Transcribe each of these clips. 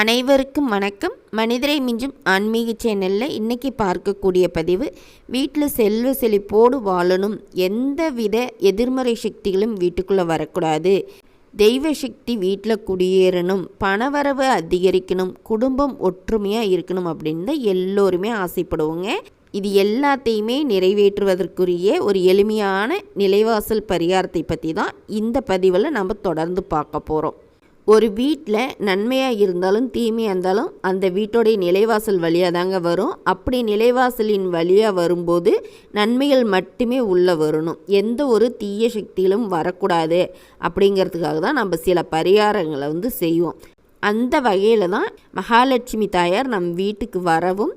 அனைவருக்கும் வணக்கம். மனிதரை மிஞ்சும் ஆன்மீக சேனலில் இன்றைக்கி பார்க்கக்கூடிய பதிவு வீட்டில் செல்வ செழிப்போடு வாழணும். எந்த வித எதிர்மறை சக்திகளும் வீட்டுக்குள்ளே வரக்கூடாது. தெய்வ சக்தி வீட்டில் குடியேறணும். பணவரவு அதிகரிக்கணும். குடும்பம் ஒற்றுமையாக இருக்கணும் அப்படின்னு தான் எல்லோருமே ஆசைப்படுவோங்க. இது எல்லாத்தையுமே நிறைவேற்றுவதற்குரிய ஒரு எளிமையான நிலைவாசல் பரிகாரத்தை பற்றி தான் இந்த பதிவில் நம்ம தொடர்ந்து பார்க்க போகிறோம் ஒரு வீட்டில் நன்மையாக இருந்தாலும் தீமையாக இருந்தாலும் அந்த வீட்டோடைய நிலைவாசல் வழியாக தாங்க வரும். அப்படி நிலைவாசலின் வழியாக வரும்போது நன்மைகள் மட்டுமே உள்ளே வரணும். எந்த ஒரு தீய சக்திகளும் வரக்கூடாது. அப்படிங்கிறதுக்காக தான் நம்ம சில பரிகாரங்களை வந்து செய்வோம். அந்த வகையில் தான் மகாலட்சுமி தாயார் நம் வீட்டுக்கு வரவும்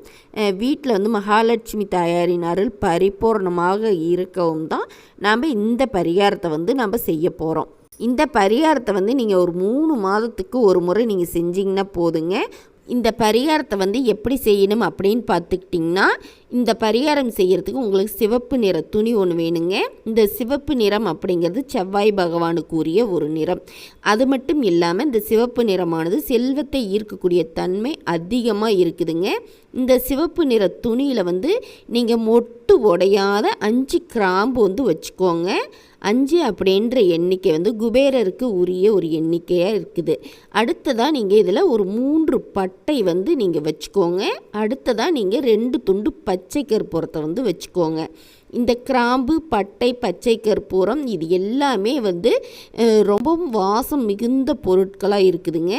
வீட்டில் வந்து மகாலட்சுமி தாயாரின் அருள் பரிபூர்ணமாக இருக்கவும் தான் நாம் இந்த பரிகாரத்தை வந்து நம்ம செய்ய போகிறோம். இந்த பரிகாரத்தை வந்து நீங்கள் ஒரு மூணு மாதத்துக்கு ஒரு முறை நீங்கள் செஞ்சிங்கன்னா போதுங்க. இந்த பரிகாரத்தை வந்து எப்படி செய்யணும் அப்படின்னு பார்த்துக்கிட்டிங்கன்னா இந்த பரிகாரம் செய்கிறதுக்கு உங்களுக்கு சிவப்பு நிற துணி ஒன்று வேணுங்க. இந்த சிவப்பு நிறம் அப்படிங்கிறது செவ்வாய் பகவானுக்கு உரிய ஒரு நிறம். அது மட்டும் இல்லாமல் இந்த சிவப்பு நிறமானது செல்வத்தை ஈர்க்கக்கூடிய தன்மை அதிகமாக இருக்குதுங்க. இந்த சிவப்பு நிற துணியில் வந்து நீங்கள் மொட்டு உடையாத அஞ்சு கிராம்பு வந்து வச்சுக்கோங்க. அஞ்சு அப்படின்ற எண்ணிக்கை வந்து குபேரருக்கு உரிய ஒரு எண்ணிக்கையாக இருக்குது. அடுத்ததாக நீங்கள் இதில் ஒரு மூன்று பட்டை வந்து நீங்கள் வச்சுக்கோங்க. அடுத்ததாக நீங்கள் ரெண்டு துண்டு பச்சை கற்பூரத்தை வந்து வச்சுக்கோங்க. இந்த கிராம்பு பட்டை பச்சை கற்பூரம் இது எல்லாமே வந்து ரொம்பவும் வாசம் மிகுந்த பொருட்களாக இருக்குதுங்க.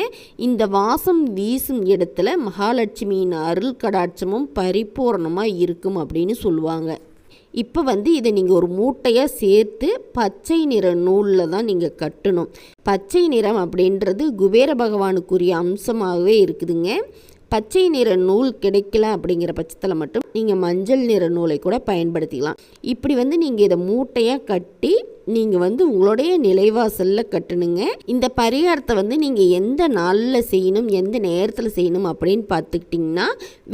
இந்த வாசம் வீசும் இடத்துல மகாலட்சுமியின் அருள் கடாட்சமும் பரிபூர்ணமாக இருக்கும் அப்படின்னு சொல்லுவாங்க. இப்போ வந்து இதை நீங்கள் ஒரு மூட்டையாக சேர்த்து பச்சை நிற நூலில் தான் நீங்கள் கட்டணும். பச்சை நிறம் அப்படின்றது குபேர பகவானுக்குரிய அம்சமாகவே இருக்குதுங்க. பச்சை நிற நூல் கிடைக்கல அப்படிங்கிற பட்சத்தில் மட்டும் நீங்கள் மஞ்சள் நிற நூலை கூட பயன்படுத்திக்கலாம். இப்படி வந்து நீங்கள் இதை மூட்டையாக கட்டி நீங்கள் வந்து உங்களுடைய நிலைவாசலில் கட்டணுங்க. இந்த பரிகாரத்தை வந்து நீங்கள் எந்த நாளில் செய்யணும் எந்த நேரத்தில் செய்யணும் அப்படின்னு பார்த்துக்கிட்டிங்கன்னா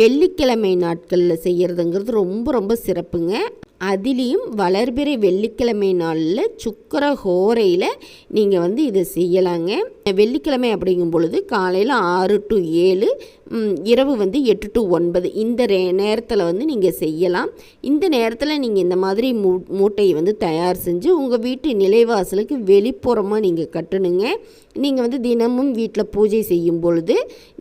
வெள்ளிக்கிழமை நாட்களில் செய்கிறதுங்கிறது ரொம்ப ரொம்ப சிறப்புங்க. அதுலேயும் வளர்பிறை வெள்ளிக்கிழமை நாளில் சுக்கர ஹோரையில் நீங்கள் வந்து இதை செய்யலாங்க. வெள்ளிக்கிழமை அப்படிங்கும் பொழுது காலையில் ஆறு டு ஏழு இரவு வந்து எட்டு டு ஒன்பது இந்த நேரத்தில் வந்து நீங்கள் செய்யலாம். இந்த நேரத்தில் நீங்கள் இந்த மாதிரி மூ மூட்டையை வந்து தயார் செஞ்சு உங்கள் வீட்டு நிலைவாசலுக்கு வெளிப்புறமாக நீங்கள் கட்டணுங்க. நீங்கள் வந்து தினமும் வீட்டில் பூஜை செய்யும் பொழுது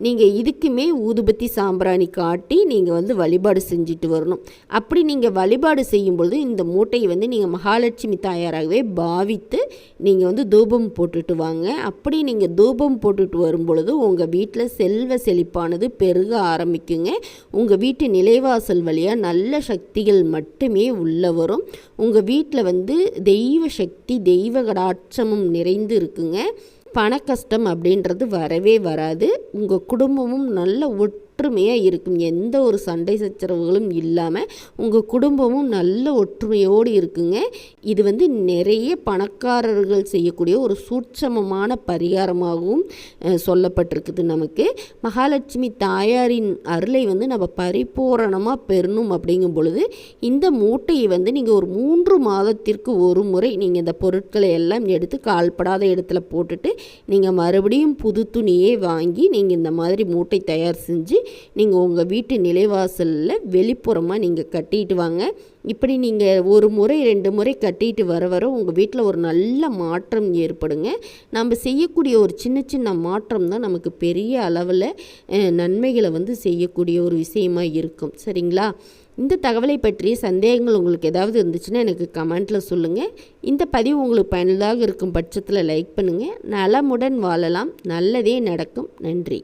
நீங்கள் இதுக்குமே ஊதுபத்தி சாம்பிராணி காட்டி நீங்கள் வந்து வழிபாடு செஞ்சுட்டு வரணும். அப்படி நீங்கள் வழிபாடு செய்யும் பொழுது இந்த மூட்டையை வந்து நீங்கள் மகாலட்சுமி தாயாராகவே பாவித்து நீங்கள் வந்து தூபம் போட்டுட்டு வாங்க. அப்படி நீங்கள் தூபம் போட்டுட்டு வரும் பொழுது உங்கள் வீட்டில் செல்வ செழிப்பானது பெருக ஆரம்பிக்குங்க. உங்கள் வீட்டு நிலைவாசல் வழியாக நல்ல சக்திகள் மட்டுமே உள்ள வரும். உங்கள் வீட்டில் வந்து தெய்வ சக்தி தெய்வ கடாட்சமும் நிறைந்து இருக்குங்க. பண கஷ்டம் அப்படின்றது வரவே வராது. உங்கள் குடும்பமும் நல்ல ஒட்டு ஒற்றுமையாக இருக்கும். எந்த ஒரு சண்டை சச்சரவுகளும் இல்லாமல் உங்கள் குடும்பமும் நல்ல ஒற்றுமையோடு இருக்குங்க. இது வந்து நிறைய பணக்காரர்கள் செய்யக்கூடிய ஒரு சூட்சமமான பரிகாரமாகவும் சொல்லப்பட்டிருக்குது நமக்கு. மகாலட்சுமி தாயாரின் அருளை வந்து நம்ம பரிபூரணமாக பெறணும் அப்படிங்கும் பொழுது இந்த மூட்டையை வந்து நீங்கள் ஒரு மூன்று மாதத்திற்கு ஒரு முறை நீங்கள் இந்த பொருட்களை எல்லாம் எடுத்து கால்படாத இடத்துல போட்டுட்டு நீங்கள் மறுபடியும் புது துணியே வாங்கி நீங்கள் இந்த மாதிரி மூட்டை தயார் செஞ்சு நீங்கள் உங்கள் வீட்டு நிலைவாசலில் வெளிப்புறமாக நீங்கள் கட்டிட்டு வாங்க. இப்படி நீங்கள் ஒரு முறை ரெண்டு முறை கட்டிட்டு வர வர உங்கள் வீட்டில் ஒரு நல்ல மாற்றம் ஏற்படுங்க. நம்ம செய்யக்கூடிய ஒரு சின்ன சின்ன மாற்றம் தான் நமக்கு பெரிய அளவில் நன்மைகளை வந்து செய்யக்கூடிய ஒரு விஷயமாக இருக்கும். சரிங்களா? இந்த தகவலை பற்றிய சந்தேகங்கள் உங்களுக்கு ஏதாவது இருந்துச்சுன்னா எனக்கு கமெண்ட்டில் சொல்லுங்கள் இந்த பதிவு உங்களுக்கு பயனுள்ளதாக இருக்கும் பட்சத்தில் லைக் பண்ணுங்கள் நலமுடன் வாழலாம். நல்லதே நடக்கும். நன்றி.